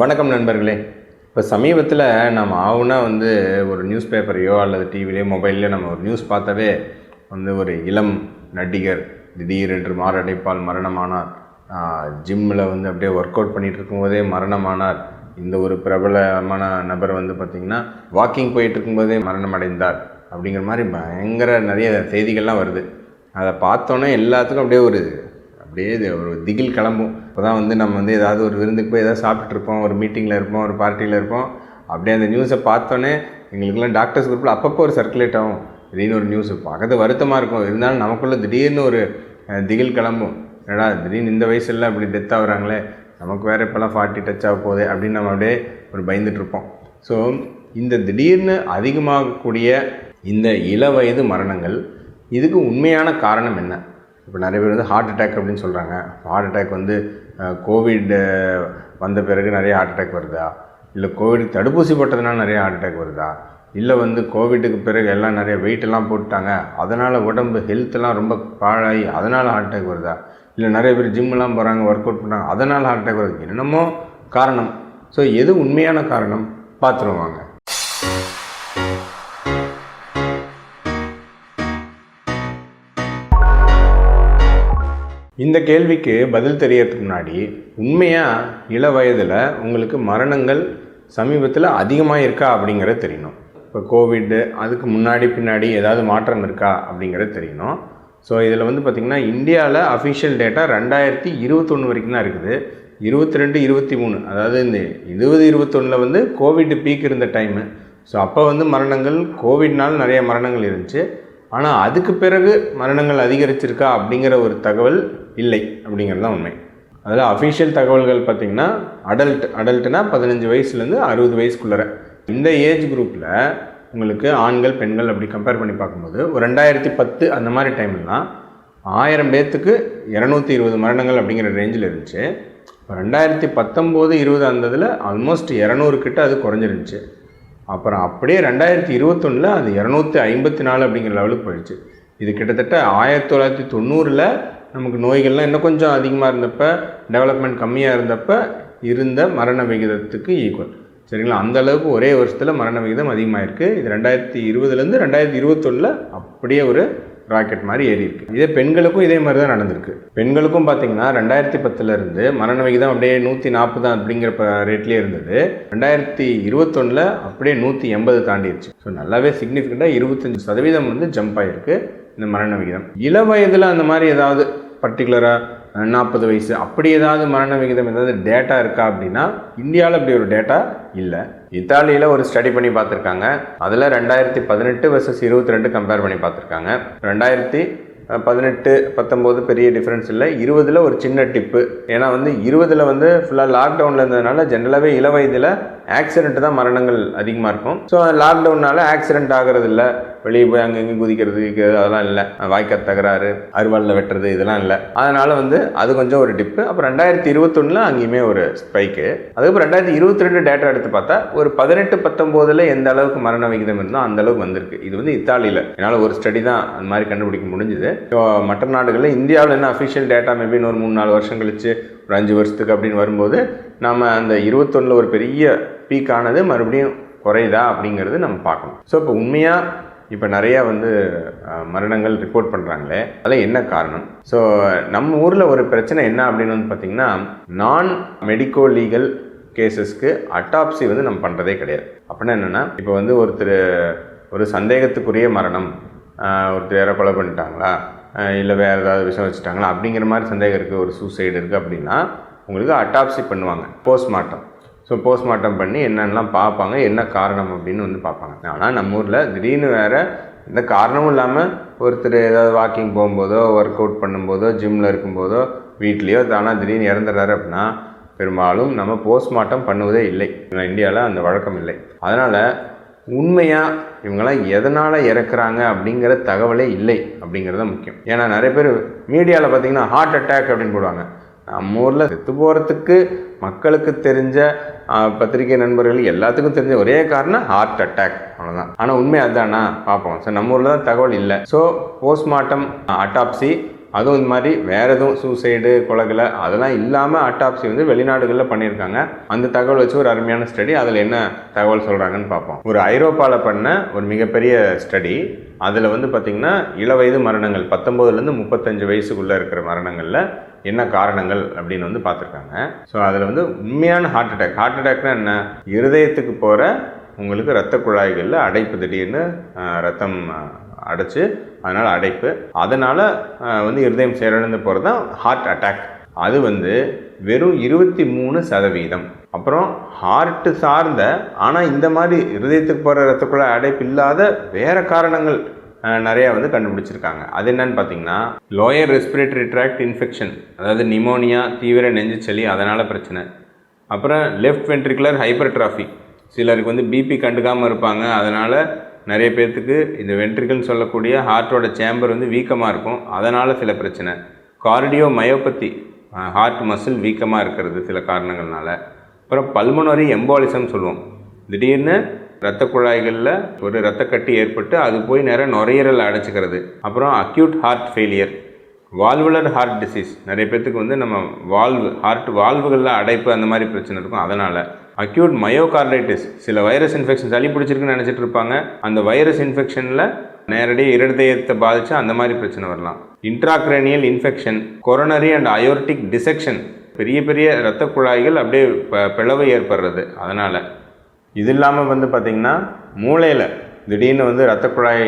வணக்கம் நண்பர்களே. இப்போ சமீபத்தில் நம்ம ஆகுனா வந்து ஒரு நியூஸ் பேப்பரையோ அல்லது டிவிலையோ மொபைல்லையோ நம்ம ஒரு நியூஸ் பார்த்தாவே வந்து ஒரு இளம் நடிகர் திடீரென்று மாரடைப்பால் மரணமானார். ஜிம்மில் வந்து அப்படியே ஒர்க் அவுட் பண்ணிகிட்டு இருக்கும்போதே மரணமானார். இந்த ஒரு பிரபலமான நபர் வந்து பார்த்திங்கன்னா வாக்கிங் போயிட்டு இருக்கும்போதே மரணம் அடைந்தார் அப்படிங்கிற மாதிரி பயங்கர நிறைய செய்திகள்லாம் வருது. அதை பார்த்தோன்னே எல்லாத்துக்கும் அப்படியே ஒரு அப்படியே இது ஒரு திகில் கிளம்பும். இப்போ தான் வந்து நம்ம வந்து ஏதாவது ஒரு விருந்துக்கு போய் ஏதாவது சாப்பிட்ருப்போம் ஒரு மீட்டிங்கில் இருப்போம் ஒரு பார்ட்டியில் இருப்போம். அப்படியே அந்த நியூஸை பார்த்தோன்னே எங்களுக்கெல்லாம் டாக்டர்ஸ் குரூப்பில் அப்பப்போ ஒரு சர்க்குலேட் ஆகும். திடீர்னு ஒரு நியூஸ் பார்க்கறது வருத்தமாக இருக்கும். இருந்தாலும் நமக்குள்ளே திடீர்னு ஒரு திகில் கிளம்பும். என்னடா திடீர்னு இந்த வயசுலாம் இப்படி டெத் ஆகுறாங்களே நமக்கு வேறு இப்போல்லாம் ஃபார்ட்டி டச் ஆக போகுது அப்படின்னு நம்ம அப்படியே ஒரு பயந்துட்டுருப்போம் ஸோ இந்த திடீர்னு அதிகமாகக்கூடிய இந்த இளவயது மரணங்கள் இதுக்கு உண்மையான காரணம் என்ன? இப்போ நிறைய பேர் வந்து ஹார்ட் அட்டாக் அப்படின்னு சொல்கிறாங்க ஹார்ட் அட்டாக் வந்து கோவிட் வந்த பிறகு நிறைய ஹார்ட் அட்டாக் வருதா? இல்லை கோவிட் தடுப்பூசி போட்டதுனால நிறைய ஹார்ட் அட்டாக் வருதா? இல்லை வந்து கோவிட்டுக்கு பிறகு எல்லாம் நிறைய வெயிட்டெல்லாம் போட்டாங்க போட்டுட்டாங்க. அதனால் உடம்பு ஹெல்த்லாம் ரொம்ப பாழாகி அதனால் ஹார்ட் அட்டாக் வருதா? இல்லை நிறைய பேர் ஜிம்மெலாம் போகிறாங்க ஒர்க் அவுட் பண்ணுறாங்க அதனால் ஹார்ட் அட்டாக் வருது? என்னென்னமோ காரணம். ஸோ எது உண்மையான காரணம்? பார்த்துருவாங்க இந்த கேள்விக்கு பதில் தெரியறதுக்கு முன்னாடி உண்மையாக இள வயதில் உங்களுக்கு மரணங்கள் சமீபத்தில் அதிகமாக இருக்கா அப்படிங்கிறத தெரியணும். இப்போ கோவிட்டு அதுக்கு முன்னாடி பின்னாடி ஏதாவது மாற்றம் இருக்கா அப்படிங்கிறது தெரியணும். ஸோ இதில் வந்து பார்த்திங்கன்னா இந்தியாவில் அஃபிஷியல் டேட்டா ரெண்டாயிரத்தி இருபத்தொன்று வரைக்கும் தான் இருக்குது. இருபத்தி ரெண்டு இருபத்தி மூணு அதாவது இந்த இருபது இருபத்தொன்னில் வந்து கோவிட் பீக் இருந்த டைமு ஸோ அப்போ வந்து மரணங்கள் கோவிட்னால நிறைய மரணங்கள் இருந்துச்சு. ஆனால் அதுக்கு பிறகு மரணங்கள் அதிகரிச்சிருக்கா அப்படிங்கிற ஒரு தகவல் இல்லை அப்படிங்கிறது தான் உண்மை. அதில் அஃபிஷியல் தகவல்கள் பார்த்திங்கன்னா அடல்ட் அடல்ட்னா பதினஞ்சு வயசுலேருந்து அறுபது வயசுக்குள்ளர. இந்த ஏஜ் குரூப்பில் உங்களுக்கு ஆண்கள் பெண்கள் அப்படி கம்பேர் பண்ணி பார்க்கும்போது ஒரு ரெண்டாயிரத்தி பத்து அந்த மாதிரி டைம்லாம் ஆயிரம் பேர்த்துக்கு இரநூத்தி இருபது மரணங்கள் அப்படிங்கிற ரேஞ்சில் இருந்துச்சு. இப்போ ரெண்டாயிரத்தி பத்தொம்போது இருபது அந்த இதில் ஆல்மோஸ்ட் இரநூறு கிட்ட அது குறைஞ்சிருந்துச்சு. அப்புறம் அப்படியே ரெண்டாயிரத்தி இருபத்தொன்னில் அது இரநூத்தி ஐம்பத்தி நாலு அப்படிங்கிற லெவலுக்கு போயிடுச்சு. இது கிட்டத்தட்ட ஆயிரத்தி தொள்ளாயிரத்தி தொண்ணூறில் நமக்கு நோய்கள்லாம் இன்னும் கொஞ்சம் அதிகமாக இருந்தப்ப டெவலப்மெண்ட் கம்மியாக இருந்தப்ப இருந்த மரண விகிதத்துக்கு ஈக்குவல் சரிங்களா? அந்த அளவுக்கு ஒரே வருஷத்தில் மரண விகிதம் அதிகமாக இருக்குது இது ரெண்டாயிரத்தி இருபதுலேருந்து ரெண்டாயிரத்தி இருபத்தொன்னில் அப்படியே ஒரு ராக்கெட் மாதிரி ஏறி இருக்கு இதே பெண்களுக்கும் இதே மாதிரி தான் நடந்திருக்கு. பெண்களுக்கும் பார்த்தீங்கன்னா ரெண்டாயிரத்தி பத்துலேருந்து மரண விகிதம் அப்படியே நூற்றி நாற்பது அப்படிங்கிற ரேட்லேயே இருந்தது. ரெண்டாயிரத்தி இருபத்தொன்னில் அப்படியே நூற்றி எண்பது தாண்டிடுச்சு ஸோ நல்லாவே சிக்னிஃபிகண்ட்டாக இருபத்தஞ்சி சதவீதம் வந்து ஜம்ப் ஆகிருக்கு இந்த மரண விகிதம். இள வயதில் அந்த மாதிரி ஏதாவது பர்டிகுலராக நாற்பது வயசு. அப்படி ஏதாவது மரண விகிதம் ஏதாவது டேட்டா இருக்கா அப்படின்னா இந்தியாவில் அப்படி ஒரு டேட்டா இல்லை. இத்தாலியில் ஒரு ஸ்டடி பண்ணி பார்த்துருக்காங்க. அதில் ரெண்டாயிரத்தி பதினெட்டு வர்சஸ் இருபத்தி ரெண்டு கம்பேர் பண்ணி பார்த்துருக்காங்க. ரெண்டாயிரத்தி பதினெட்டு பத்தொம்போது பெரிய டிஃப்ரென்ஸ் இல்லை. இருபதில் ஒரு சின்ன டிப்பு ஏன்னா வந்து இருபதில் வந்து ஃபுல்லாக லாக்டவுனில் இருந்ததுனால ஜென்ரலாகவே இள வயதில் ஆக்சிடென்ட் தான் மரணங்கள் அதிகமாக இருக்கும். ஸோ லாக்டவுனால் ஆக்சிடென்ட் ஆகிறது இல்லை. வெளியே போய் அங்கே இங்கே குதிக்கிறது அதெல்லாம் இல்லை. வாய்க்கால் தகராறு அருவாளில் வெட்டுறது இதெல்லாம் இல்லை. அதனால் வந்து அது கொஞ்சம் ஒரு டிப்பு. அப்புறம் ரெண்டாயிரத்தி இருபத்தொன்னில் அங்கேயுமே ஒரு ஸ்பைக்கு அதுக்கப்புறம் ரெண்டாயிரத்தி இருபத்தி ரெண்டு டேட்டா எடுத்து பார்த்தா ஒரு பதினெட்டு பத்தொம்போதில் எந்த அளவுக்கு மரண விகிதம் இருந்தால் அந்த அளவுக்கு வந்திருக்கு. இது வந்து இத்தாலியில். என்னால் ஒரு ஸ்டடி தான் அந்த மாதிரி கண்டுபிடிக்க முடிஞ்சுது. மற்ற நாடுகளில் இந்தியாவில் என்ன அஃபிஷியல் டேட்டா மேபி இன்னொரு மூணு நாலு வருஷம் கழிச்சு ஒரு அஞ்சு வருஷத்துக்கு அப்படின்னு வரும்போது நம்ம அந்த இருபத்தொன்னில் ஒரு பெரிய பீக் ஆனது மறுபடியும் குறையுதா அப்படிங்கிறது நம்ம பார்க்கணும். ஸோ இப்போ உண்மையாக இப்போ நிறையா வந்து மரணங்கள் ரிப்போர்ட் பண்ணுறாங்களே அதில் என்ன காரணம்? ஸோ நம்ம ஊரில் ஒரு பிரச்சனை என்ன அப்படின்னு வந்து பார்த்திங்கன்னா நான் மெடிக்கோ லீகல் கேசஸ்க்கு அட்டாப்சி வந்து நம்ம பண்ணுறதே கிடையாது. அப்படின்னா என்னென்னா இப்போ வந்து ஒருத்தர் ஒரு சந்தேகத்துக்குரிய மரணம் ஒருத்தர் யாரோ கொலை பண்ணிட்டாங்களா இல்லை வேறு ஏதாவது விஷயம் வச்சுட்டாங்களா அப்படிங்கிற மாதிரி சந்தேகம் இருக்குது ஒரு சூசைடு இருக்குது அப்படின்னா உங்களுக்கு அட்டாப்சி பண்ணுவாங்க போஸ்ட்மார்ட்டம் ஸோ போஸ்ட்மார்ட்டம் பண்ணி என்னென்னலாம் பார்ப்பாங்க என்ன காரணம் அப்படின்னு வந்து பார்ப்பாங்க. ஆனால் நம்ம ஊரில் திடீர்னு வேறு எந்த காரணமும் இல்லாமல் ஒருத்தர் ஏதாவது வாக்கிங் போகும்போதோ ஒர்க் அவுட் பண்ணும்போதோ ஜிம்மில் இருக்கும்போதோ வீட்லேயோ தானாக திடீர்னு இறந்துடுறாரு அப்படின்னா பெரும்பாலும் நம்ம போஸ்ட்மார்ட்டம் பண்ணுவதே இல்லை. இந்தியாவில் அந்த வழக்கம் இல்லை. அதனால் உண்மையாக இவங்கெல்லாம் எதனால் இறக்குறாங்க அப்படிங்கிற தகவலே இல்லை அப்படிங்கிறது தான் முக்கியம். ஏன்னா நிறைய பேர் மீடியாவில் பார்த்தீங்கன்னா ஹார்ட் அட்டாக் அப்படின்னு போடுவாங்க. நம்ம ஊரில் செத்து போகிறதுக்கு மக்களுக்கு தெரிஞ்ச பத்திரிகை நண்பர்கள் எல்லாத்துக்கும் தெரிஞ்ச ஒரே காரணம் ஹார்ட் அட்டாக் அவ்வளோதான் ஆனால் உண்மை அதுதானா? பார்ப்போம். ஸோ நம்ம ஊரில் தான் தகவல் இல்லை. ஸோ போஸ்ட்மார்ட்டம் அட்டாப்சி அதுவும் இந்த மாதிரி வேறு எதுவும் சூசைடு கொலைகளை அதெல்லாம் இல்லாமல் அட்டாப்சி வந்து வெளிநாடுகளில் பண்ணியிருக்காங்க. அந்த தகவல் வச்சு ஒரு அருமையான ஸ்டடி அதில் என்ன தகவல் சொல்கிறாங்கன்னு பார்ப்போம். ஒரு ஐரோப்பாவில் பண்ண ஒரு மிகப்பெரிய ஸ்டடி அதில் வந்து பார்த்திங்கன்னா இளவயது மரணங்கள் பத்தொம்போதுலேருந்து முப்பத்தஞ்சு வயசுக்குள்ளே இருக்கிற மரணங்களில் என்ன காரணங்கள் அப்படின்னு வந்து பார்த்துருக்காங்க. ஸோ அதில் வந்து உண்மையான ஹார்ட் அட்டாக் ஹார்ட் அட்டாக்னா என்ன? இருதயத்துக்கு போகிற உங்களுக்கு இரத்த குழாய்களில் அடைப்பு திடீர்னு ரத்தம் அடைச்சு அதனால் அடைப்பு. அதனால் வந்து இருதயம் செயலிழந்து போகிறது தான் ஹார்ட் அட்டாக் அது வந்து வெறும் இருபத்தி மூணு சதவீதம். அப்புறம் ஹார்ட்டு சார்ந்த ஆனால் இந்த மாதிரி இருதயத்துக்கு போகிற ரத்தக்குழாய் குழாய் அடைப்பு இல்லாத வேறு காரணங்கள். நிறையா வந்து கண்டுபிடிச்சிருக்காங்க. அது என்னன்னு பார்த்தீங்கன்னா லோயர் ரெஸ்பிரேட்டரி ட்ராக்ட் இன்ஃபெக்ஷன் அதாவது நிமோனியா தீவிர நெஞ்சுச்சளி அதனால் பிரச்சனை. அப்புறம் லெஃப்ட் வென்ட்ரிகுலர் ஹைப்பர்ட்ராஃபி சிலருக்கு வந்து பிபி கண்டுக்காமல் இருப்பாங்க. அதனால் நிறைய பேர்த்துக்கு இந்த வென்ட்ரிகல்னு சொல்லக்கூடிய ஹார்ட்டோட சேம்பர் வந்து வீக்கமாக இருக்கும். அதனால் சில பிரச்சனை. கார்டியோ மயோபத்தி ஹார்ட் மசில் வீக்கமாக இருக்கிறது சில காரணங்கள்னால. அப்புறம் பல்மனரி எம்பாலிசம் சொல்லுவோம். திடீர்னு இரத்த குழாய்களில் ஒரு இரத்தக்கட்டி ஏற்பட்டு அது போய் நேரம் நுரையீரல் அடைச்சிக்கிறது. அப்புறம் acute heart failure valvular heart disease நிறைய பேர்த்துக்கு வந்து நம்ம வால்வு ஹார்ட் வால்வுகளில் அடைப்பு அந்த மாதிரி பிரச்சனை இருக்கும். அதனால் அக்யூட் மயோகார்டைட்டிஸ் சில வைரஸ் இன்ஃபெக்ஷன் சளி பிடிச்சிருக்குன்னு நினச்சிட்டு இருப்பாங்க. அந்த வைரஸ் இன்ஃபெக்ஷனில் நேரடியாக இருதயத்தை பாதித்து அந்த மாதிரி பிரச்சனை வரலாம். Intracranial infection coronary and aortic dissection பெரிய பெரிய இரத்த குழாய்கள் அப்படியே ப- பிளவு ஏற்படுறது. அதனால் இது இல்லாமல் வந்து பார்த்திங்கன்னா மூளையில் திடீர்னு வந்து ரத்த குழாய்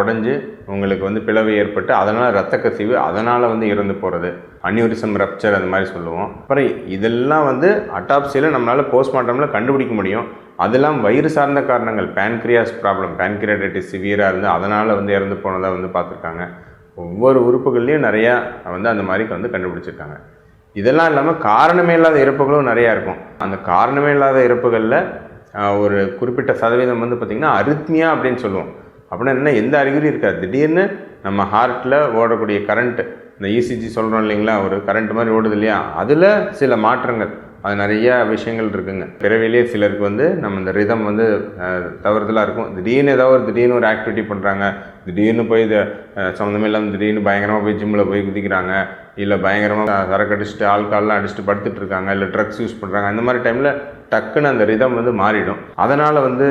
உடஞ்சி உங்களுக்கு வந்து பிளவு ஏற்பட்டு அதனால் ரத்த கசிவு அதனால் வந்து இறந்து போகிறது அன்யூரிசம் ரப்சர் அந்த மாதிரி சொல்லுவோம். அப்புறம் இதெல்லாம் வந்து அட்டாப்சியில் நம்மளால் போஸ்ட்மார்ட்டமில் கண்டுபிடிக்க முடியும். அதெல்லாம் வயிறு சார்ந்த காரணங்கள் பேன்க்ரியாஸ் ப்ராப்ளம் பேன்க்ரியாடைட்டிஸ் சிவியராக இருந்து அதனால் வந்து இறந்து போனதாக வந்து பார்த்துருக்காங்க. ஒவ்வொரு உறுப்புகள்லையும் நிறையா வந்து அந்த மாதிரி வந்து கண்டுபிடிச்சிருக்காங்க. இதெல்லாம் இல்லாமல் காரணமே இல்லாத இறப்புகளும் நிறையா இருக்கும். அந்த காரணமே இல்லாத இறப்புகளில் ஒரு குறிப்பிட்ட சதவீதம் வந்து பார்த்திங்கன்னா அரித்மியா அப்படின்னு சொல்லுவோம். அப்படின்னா என்ன? எந்த அறிகுறியும் இருக்காது. திடீர்னு நம்ம ஹார்ட்டில் ஓடக்கூடிய கரண்ட்டு இந்த இசிஜி சொல்கிறோம் இல்லைங்களா? ஒரு கரண்ட் மாதிரி ஓடுது இல்லையா? அதில் சில மாற்றங்கள். அது நிறைய விஷயங்கள் இருக்குங்க. பிறவிலேயே சிலருக்கு வந்து நம்ம இந்த ரிதம் வந்து தவறுதலாக இருக்கும். திடீர்னு ஏதாவது ஒரு திடீர்னு ஒரு ஆக்டிவிட்டி பண்ணுறாங்க திடீர்னு போய் இது சம்மந்தமே இல்லாமல் திடீர்னு பயங்கரமாக போய் ஜிம்மில் போய் குதிக்கிறாங்க. இல்லை பயங்கரமாக சரக்கு அடிச்சுட்டு ஆல்கால்லாம் அடிச்சுட்டு படுத்துட்டு இருக்காங்க. இல்லை ட்ரக்ஸ் யூஸ் பண்ணுறாங்க அந்த மாதிரி டைமில் டக்குன்னு அந்த ரிதம் வந்து மாறிடும். அதனால் வந்து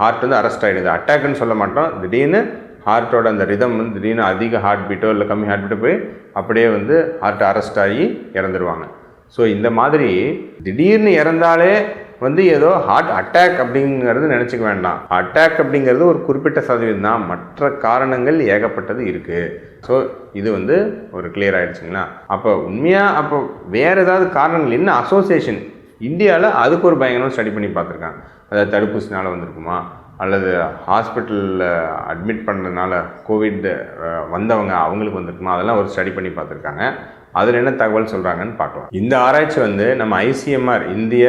ஹார்ட் வந்து அரெஸ்ட் ஆகிடுது அட்டாக்னு சொல்ல மாட்டோம். திடீர்னு ஹார்ட்டோட அந்த ரிதம் வந்து திடீர்னு அதிக ஹார்ட் பீட்டோ இல்லை கம்மி ஹார்ட் பீட்டோ போய் அப்படியே வந்து ஹார்ட் அரெஸ்ட் ஆகி இறந்துருவாங்க. ஸோ இந்த மாதிரி திடீர்னு இறந்தாலே வந்து ஏதோ ஹார்ட் அட்டாக் அப்படிங்கிறது நினச்சிக்க வேண்டாம். அட்டாக் அப்படிங்கிறது ஒரு குறிப்பிட்ட சதவீதம் தான். மற்ற காரணங்கள் ஏகப்பட்டது இருக்குது ஸோ இது வந்து ஒரு கிளியர் ஆகிடுச்சிங்களா அப்போ உண்மையாக அப்போ வேறு ஏதாவது காரணங்கள் என்ன அசோசியேஷன் இந்தியாவில் அதுக்கு ஒரு பயங்கரமாக ஸ்டடி பண்ணி பார்த்துருக்காங்க. அதாவது தடுப்பூசினால் வந்திருக்குமா? அல்லது ஹாஸ்பிட்டலில் அட்மிட் பண்ணதுனால கோவிட் வந்தவங்க அவங்களுக்கு வந்திருக்குமா? அதெல்லாம் ஒரு ஸ்டடி பண்ணி பார்த்துருக்காங்க. அதில் என்ன தகவல் சொல்கிறாங்கன்னு பார்க்கலாம். இந்த ஆராய்ச்சி வந்து நம்ம ஐசிஎம்ஆர் இந்திய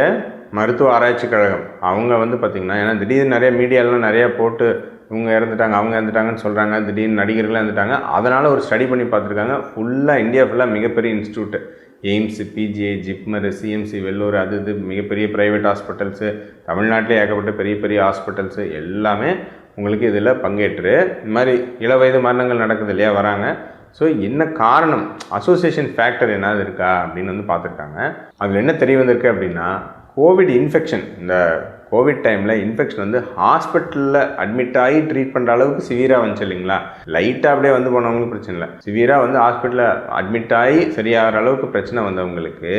மருத்துவ ஆராய்ச்சி கழகம் அவங்க வந்து பார்த்திங்கன்னா ஏன்னா திடீர்னு நிறைய மீடியாலாம் நிறையா போட்டு இவங்க இறந்துட்டாங்க அவங்க இறந்துட்டாங்கன்னு சொல்கிறாங்க திடீர்னு நடிகர்கள் இறந்துட்டாங்க. அதனால் ஒரு ஸ்டடி பண்ணி பார்த்துருக்காங்க. ஃபுல்லாக இந்தியா ஃபுல்லாக மிகப்பெரிய institute AIIMS PGI JIPMER CMC Vellore அது இது மிகப்பெரிய ப்ரைவேட் ஹாஸ்பிட்டல்ஸு தமிழ்நாட்டிலே ஏகப்பட்ட பெரிய பெரிய ஹாஸ்பிட்டல்ஸு எல்லாமே உங்களுக்கு இதில் பங்கேற்று இந்த மாதிரி இளவயது மரணங்கள் நடக்குது இல்லையா வராங்க. ஸோ என்ன காரணம்? அசோசியேஷன் ஃபேக்டர் என்னது இருக்கா? அப்படின்னு வந்து பார்த்துருக்காங்க. அதில் என்ன தெரிய வந்திருக்கு அப்படின்னா கோவிட் இன்ஃபெக்ஷன் இந்த கோவிட் டைமில் இன்ஃபெக்ஷன் வந்து ஹாஸ்பிட்டலில் அட்மிட் ஆகி ட்ரீட் பண்ணுற அளவுக்கு சிவியராக வந்துச்சு இல்லைங்களா? லைட்டாக அப்படியே வந்து போனவங்களுக்கு பிரச்சனை இல்லை. சிவியராக வந்து ஹாஸ்பிட்டலில் அட்மிட் ஆகி சரியாகிற அளவுக்கு பிரச்சனை வந்தவங்களுக்கு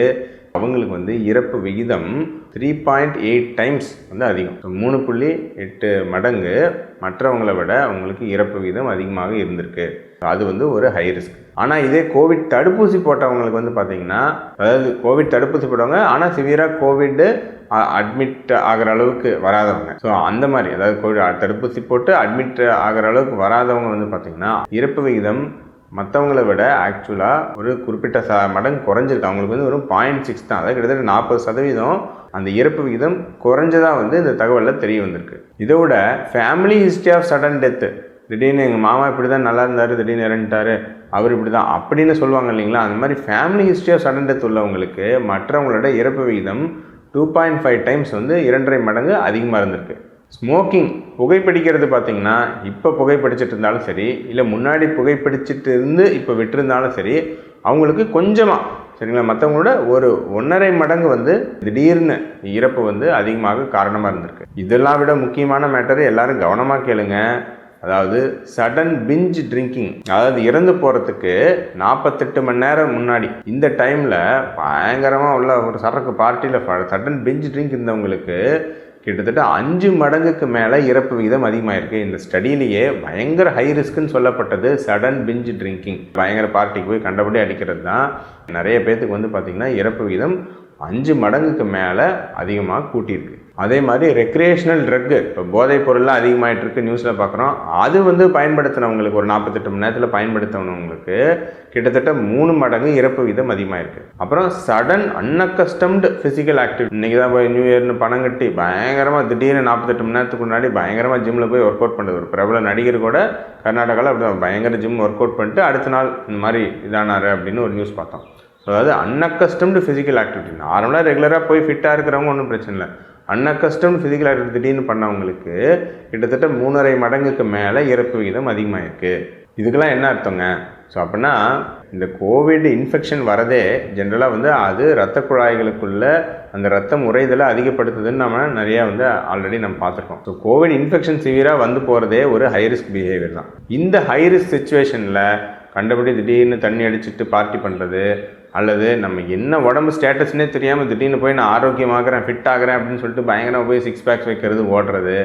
அவங்களுக்கு வந்து இறப்பு விகிதம் த்ரீ பாயிண்ட் எயிட் டைம்ஸ் வந்து அதிகம். மூணு புள்ளி எட்டு மடங்கு மற்றவங்களை விட அவங்களுக்கு இறப்பு விகிதம் அதிகமாக இருந்திருக்கு. அது வந்து ஒரு ஹை ரிஸ்க் ஆனால் இதே கோவிட் தடுப்பூசி போட்டவங்களுக்கு வந்து பார்த்தீங்கன்னா அதாவது கோவிட் தடுப்பூசி போட்டவங்க ஆனால் சிவியராக கோவிட்டு அட்மிட் ஆகிற அளவுக்கு வராதவங்க. ஸோ அந்த மாதிரி அதாவது கோவிட் தடுப்பூசி போட்டு அட்மிட் ஆகிற அளவுக்கு வராதவங்க வந்து பார்த்தீங்கன்னா இறப்பு விகிதம் மற்றவங்கள விட ஆக்சுவலாக ஒரு குறிப்பிட்ட ச மடங்கு குறைஞ்சிருக்கு. அவங்களுக்கு வந்து வெறும் பாயிண்ட் சிக்ஸ் தான். அதாவது கிட்டத்தட்ட நாற்பது சதவீதம் அந்த இறப்பு விகிதம் குறைஞ்சதாக வந்து இந்த தகவலில் தெரிய வந்திருக்கு. இதை விட family history of sudden death திடீர்னு எங்கள் மாமா இப்படி தான் நல்லா இருந்தார் திடீர்னு இறந்துட்டார் அவர் இப்படி தான் அப்படின்னு சொல்லுவாங்க இல்லைங்களா? அந்த மாதிரி family history of sudden death உள்ளவங்களுக்கு மற்றவங்களோட இறப்பு விகிதம் டூ பாயிண்ட் ஃபைவ் டைம்ஸ் வந்து இரண்டரை மடங்கு அதிகமாக இருந்திருக்கு. ஸ்மோக்கிங் புகைப்பிடிக்கிறது பார்த்தீங்கன்னா இப்போ புகைப்பிடிச்சிட்டு இருந்தாலும் சரி இல்லை முன்னாடி புகைப்பிடிச்சிட்டு இருந்து இப்போ விட்டுருந்தாலும் சரி அவங்களுக்கு கொஞ்சமாக சரிங்களா? மற்றவங்களோட ஒரு ஒன்றரை மடங்கு வந்து திடீர்னு இறப்பு வந்து அதிகமாக காரணமாக இருந்திருக்கு. இதெல்லாம் விட முக்கியமான மேட்டரை எல்லாரும் கவனமாக கேளுங்க. அதாவது சடன் பிஞ்ச் ட்ரிங்கிங் அதாவது இறந்து போகிறதுக்கு நாற்பத்தெட்டு மணி நேரம் முன்னாடி இந்த டைமில் பயங்கரமாக உள்ள ஒரு சரக்கு பார்ட்டியில் சடன் பிஞ்ச் ட்ரிங்க் இருந்தவங்களுக்கு கிட்டத்தட்ட அஞ்சு மடங்குக்கு மேலே இறப்பு விகிதம் அதிகமாயிருக்கு. இந்த ஸ்டடியிலேயே பயங்கர ஹை ரிஸ்க்குன்னு சொல்லப்பட்டது சடன் பிஞ்ச் ட்ரிங்கிங் பயங்கர பார்ட்டிக்கு போய் கண்டபடி அடிக்கிறது தான் நிறைய பேர்த்துக்கு வந்து பார்த்திங்கன்னா இறப்பு விகிதம் அஞ்சு மடங்குக்கு மேலே அதிகமாக கூட்டியிருக்கு. அதே மாதிரி ரெக்ரியேஷனல் ட்ரக்கு இப்போ போதைப் பொருள்லாம் அதிகமாகிட்டு இருக்கு நியூஸில் பார்க்குறோம் அது வந்து பயன்படுத்தினவங்களுக்கு ஒரு நாற்பத்தெட்டு மணி நேரத்தில் பயன்படுத்தினவங்களுக்கு கிட்டத்தட்ட மூணு மடங்கு இறப்பு விதம் இருக்குது அப்புறம் சடன் அன்அக்கஸ்டம்டு ஃபிசிக்கல் ஆக்டிவிட்டி இன்றைக்கி தான் போய் நியூ இயர்னு பணம் கட்டி பயங்கரமாக திடீர்னு நாற்பத்தெட்டு மணி நேரத்துக்கு முன்னாடி பயங்கரமாக ஜிம்மில் போய் ஒர்க் அவுட் பண்ணுறது ஒரு பிரபல நடிகர் கூட கர்நாடகாவில் அப்படி தான் பயங்கர ஜிம் ஒர்க் அவுட் பண்ணிட்டு அடுத்த நாள் இந்த மாதிரி இதானாரு அப்படின்னு ஒரு நியூஸ் பார்த்தோம். அதாவது அன்அக்கஸ்டம்டு ஃபிசிக்கல் ஆக்டிவிட்டி நார்மலாக ரெகுலராக போய் ஃபிட்டாக இருக்கிறவங்க ஒன்றும் பிரச்சனை இல்லை. அன்அக்கஸ்டம்டு ஃபிசிக்கல் ஆக்டிவிட்டி திடீர்னு பண்ணவங்களுக்கு கிட்டத்தட்ட மூணரை மடங்குக்கு மேலே இறப்பு விகிதம் அதிகமாக இருக்குது இதுக்கெல்லாம் என்ன அர்த்தங்க? ஸோ அப்படின்னா இந்த கோவிட் இன்ஃபெக்ஷன் வரதே ஜென்ரலாக வந்து அது இரத்த குழாய்களுக்குள்ள அந்த ரத்தம் உறைதலை அதிகப்படுத்துதுன்னு நம்ம நிறையா வந்து ஆல்ரெடி நம்ம பார்த்துருக்கோம். ஸோ கோவிட் இன்ஃபெக்ஷன் சிவியராக வந்து போகிறதே ஒரு ஹை ரிஸ்க் பிஹேவியர் தான். இந்த ஹை ரிஸ்க் சுச்சுவேஷனில் கண்டபடி திடீர்னு தண்ணி அடிச்சுட்டு பார்ட்டி பண்ணுறது அல்லது நம்ம என்ன உடம்பு ஸ்டேட்டஸ்னே தெரியாமல் திடீர்னு போய் நான் ஆரோக்கியமாகறேன் ஃபிட் ஆகிறேன் அப்படின்னு சொல்லிட்டு பயங்கரமாக போய் சிக்ஸ் பேக்ஸ் வைக்கிறது ஓடுறது.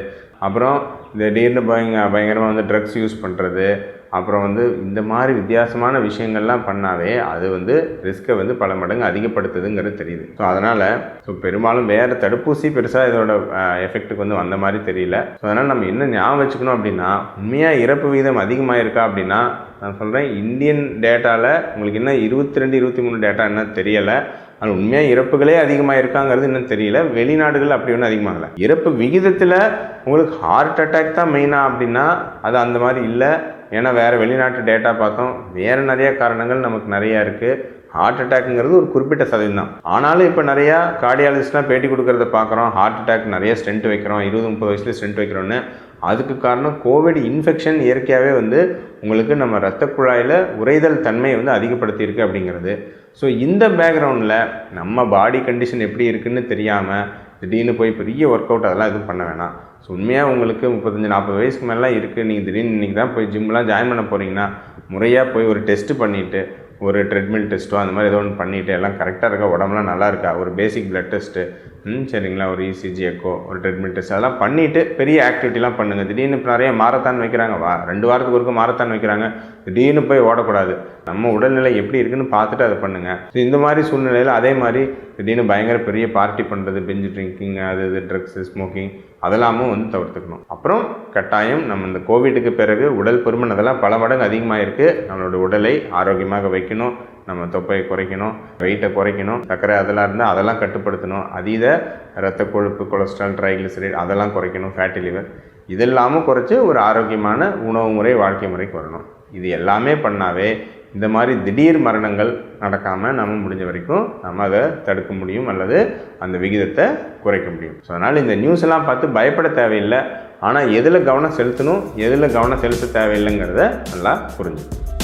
அப்புறம் திடீர்னு பயங்க பயங்கரமாக வந்து ட்ரக்ஸ் யூஸ் பண்ணுறது அப்புறம் வந்து இந்த மாதிரி வித்தியாசமான விஷயங்கள்லாம் பண்ணாவே அது வந்து ரிஸ்க்கை வந்து பல மடங்கு அதிகப்படுத்துதுங்கிறது தெரியுது. ஸோ அதனால் ஸோ பெரும்பாலும் வேறு தடுப்பூசி பெருசாக இதோட எஃபெக்ட்டுக்கு வந்து வந்த மாதிரி தெரியல. ஸோ அதனால் நம்ம என்ன ஞாபகம் வச்சுக்கணும் அப்படின்னா உண்மையாக இறப்பு விகிதம் அதிகமாக இருக்கா அப்படின்னா நான் சொல்கிறேன் இந்தியன் டேட்டாவில் உங்களுக்கு என்ன இருபத்தி ரெண்டு இருபத்தி மூணு டேட்டா என்ன தெரியலை ஆனால் உண்மையாக இறப்புகளே அதிகமாக இருக்காங்கிறது இன்னும் தெரியல வெளிநாடுகள் அப்படி ஒன்றும் அதிகமாகலை. இறப்பு விகிதத்தில் உங்களுக்கு ஹார்ட் அட்டாக் தான் மெயினாக அப்படின்னா அது அந்த மாதிரி இல்லை. ஏன்னா வேறு வெளிநாட்டு டேட்டா பார்த்தோம் வேறு நிறைய காரணங்கள் நமக்கு நிறையா இருக்குது ஹார்ட் அட்டாக்குங்கிறது ஒரு குறிப்பிட்ட சதவீதம் தான் ஆனாலும் இப்போ நிறையா கார்டியாலஜிஸ்ட்லாம் பேட்டி கொடுக்குறத பார்க்குறோம். ஹார்ட் அட்டாக் நிறைய ஸ்டென்ட் வைக்கிறோம். இருபது முப்பது வயசுல ஸ்டென்ட் வைக்கிறோன்னு அதுக்கு காரணம் கோவிட் இன்ஃபெக்ஷன் இயற்கையாகவே வந்து உங்களுக்கு நம்ம ரத்த குழாயில் உறைதல் தன்மையை வந்து அதிகப்படுத்தியிருக்கு அப்படிங்கிறது. ஸோ இந்த பேக்ரவுண்டில் நம்ம பாடி கண்டிஷன் எப்படி இருக்குன்னு தெரியாமல் திடீர்னு போய் பெரிய ஒர்க் அவுட் அதெல்லாம் எதுவும் பண்ண வேணாம். ஸோ உண்மையாக உங்களுக்கு முப்பத்தஞ்சு நாற்பது வயசுக்கு மேலாம் இருக்குது நீங்கள் திடீர்னு இன்றைக்கி தான் போய் ஜிம்லாம் ஜாயின் பண்ண போகிறீங்கன்னா முறையாக போய் ஒரு டெஸ்ட்டு பண்ணிவிட்டு ஒரு ட்ரெட்மில் டெஸ்ட்டோ அந்த மாதிரி ஏதோ ஒன்று பண்ணிவிட்டு எல்லாம் கரெக்டாக இருக்கா? உடம்புலாம் நல்லா இருக்கா? ஒரு பேசிக் பிளட் டெஸ்ட்டு ம் சரிங்களா. ஒரு இசிஜி எக்கோ ஒரு ட்ரெட்மில் டெஸ்ட் அதெல்லாம் பண்ணிவிட்டு பெரிய ஆக்டிவிட்டிலாம் பண்ணுங்கள் திடீர்னு இப்போ நிறைய மாரத்தான் வைக்கிறாங்க. வா ரெண்டு வாரத்துக்கு ஒருக்க மாரத்தான் வைக்கிறாங்க. திடீர்னு போய் ஓடக்கூடாது. நம்ம உடல்நிலை எப்படி இருக்குன்னு பார்த்துட்டு அதை பண்ணுங்கள் இந்த மாதிரி சூழ்நிலையில் அதே மாதிரி திடீர்னு பயங்கர பெரிய பார்ட்டி பண்ணுறது பெஞ்சு ட்ரிங்கிங் அது இது ட்ரக்ஸு ஸ்மோக்கிங் அதெல்லாமும் வந்து தவிர்த்துக்கணும். அப்புறம் கட்டாயம் நம்ம இந்த கோவிட்டுக்கு பிறகு உடல் பொறுமன் அதெல்லாம் பல மடங்கு அதிகமாக இருக்குது நம்மளோட உடலை ஆரோக்கியமாக வைக்கணும். நம்ம தொப்பையை குறைக்கணும் வெயிட்டை குறைக்கணும் சர்க்கரை அதெல்லாம் இருந்தால் அதெல்லாம் கட்டுப்படுத்தணும். அதீத ரத்த கொழுப்பு கொலஸ்ட்ரால் ட்ரைகிளிசரைட் அதெல்லாம் குறைக்கணும் ஃபேட்டி லிவர் இதெல்லாமும் குறைச்சி ஒரு ஆரோக்கியமான உணவு முறை வாழ்க்கை முறைக்கு வரணும். இது எல்லாமே பண்ணாவே இந்த மாதிரி திடீர் மரணங்கள் நடக்காமல் நம்ம முடிஞ்ச வரைக்கும் நம்ம அதை தடுக்க முடியும் அல்லது அந்த விகிதத்தை குறைக்க முடியும். ஸோ அதனால் இந்த நியூஸ் எல்லாம் பார்த்து பயப்பட தேவையில்லை. ஆனால் எதில் கவனம் செலுத்தணும் எதில் கவனம் செலுத்த தேவையில்லைங்கிறத நல்லா புரிஞ்சுக்கணும்.